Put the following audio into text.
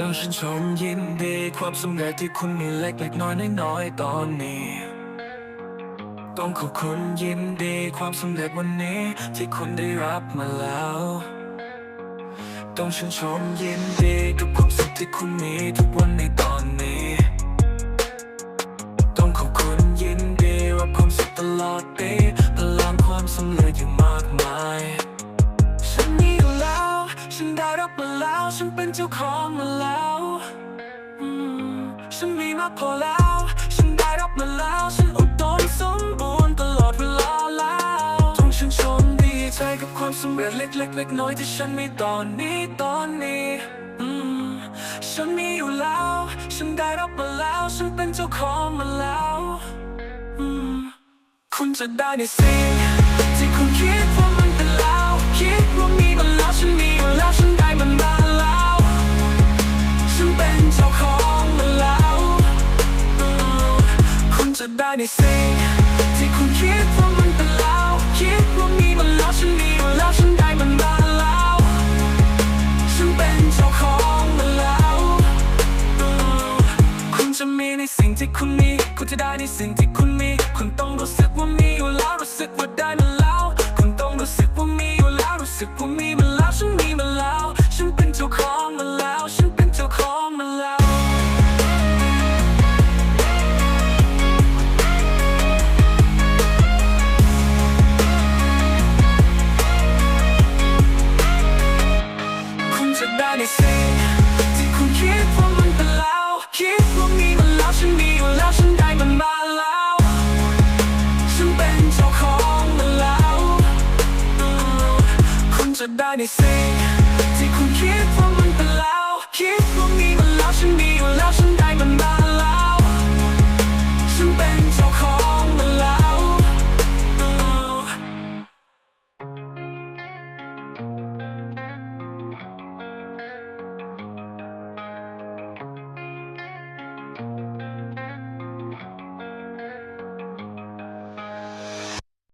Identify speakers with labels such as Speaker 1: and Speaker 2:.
Speaker 1: จ้าชื่นชมยินดีความสำเร็จที่คุณมีเล็กเล็กน้อยน้อยอยตอนนี้ ต้องขอบคุณยินดีความสำเร็จวันนี้ที่คุณได้รับมาแล้ว ต้องชื่นชมยินดีกับความสุขที่คุณมีทุกวันในตอนนี้ ต้องขอบคุณยินดีรับความสุขตลอดปีพลังความสำเร็จอย่างมากมาย มาแล้วฉันเป็นเจ้าของมาแล้วฉันมีมากพอแล้ว ฉันได้รับมาแล้ว ฉันอุดมสมบูรณ์ตลอดเวลาแล้วต้องชื่นชมดีใจกับความสำเร็จเล็กๆเล็กน้อยที่ฉันมีตอนนี้ตอนนี้ฉันมีอยู่แล้ว ฉันได้รับมาแล้ว ฉันเป็นเจ้าของมาแล้วคุณจะได้ในสิ่งที่คุณคิดว่า จะได้ในสิ่งที่คุณคิดว่ามันเป็นแล้วคิดว่ามีมันแล้วฉันมีมันแล้วฉันได้มันมาแล้ว ฉันเป็นเจ้าของมันแล้วคุณจะมีในสิ่งที่คุณมี คุณจะได้ในสิ่งที่คุณมี คุณต้องรู้สึกว่ามีอยู่แล้วรู้สึกว่า ในสิ่งที่คุณคิดว่ามันเป็นแล้วคิดว่ามีมันแล้วฉันมีอยู่แล้วฉันได้มันมาแล้ว ฉันเป็นเจ้าของมันแล้ว คุณจะได้ในสิ่งที่คุณคิดว่ามันเป็นแล้วคิดว่ามีมัน